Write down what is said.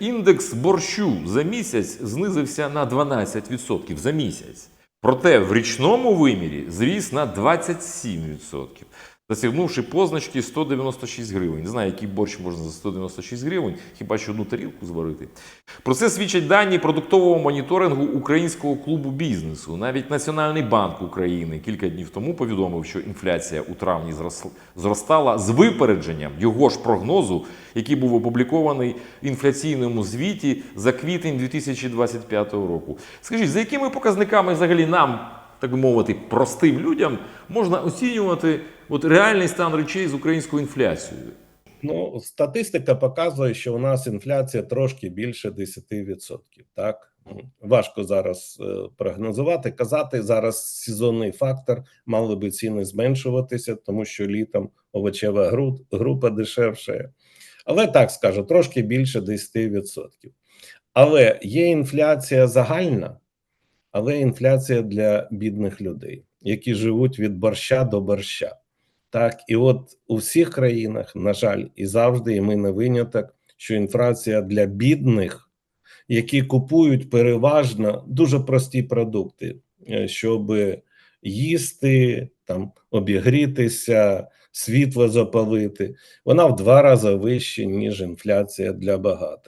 Індекс борщу за місяць знизився на 12% за місяць. Проте в річному вимірі зріс на 27%, досягнувши позначки 196 гривень. Не знаю, який борщ можна за 196 гривень, хіба що одну тарілку зварити. Про це свідчать дані продуктового моніторингу Українського клубу бізнесу. Навіть Національний банк України кілька днів тому повідомив, що інфляція у травні зростала з випередженням його ж прогнозу, який був опублікований в інфляційному звіті за квітень 2025 року. Скажіть, за якими показниками взагалі нам, так би мовити, простим людям можна оцінювати от реальний стан речей з українською інфляцією? Ну, статистика показує, що у нас інфляція трошки більше 10%. Так важко зараз е, прогнозувати. Казати зараз сезонний фактор, мали би ціни зменшуватися, тому що літом овочева гру- група дешевше. Але так скажу, трошки більше 10%. Але є інфляція загальна, але інфляція для бідних людей, які живуть від борща до борща. Так, і от у всіх країнах, на жаль, і завжди, і ми не виняток, що інфляція для бідних, які купують переважно дуже прості продукти, е, щоб їсти, там обігрітися, світло запалити, вона в два рази вища, ніж інфляція для багатих.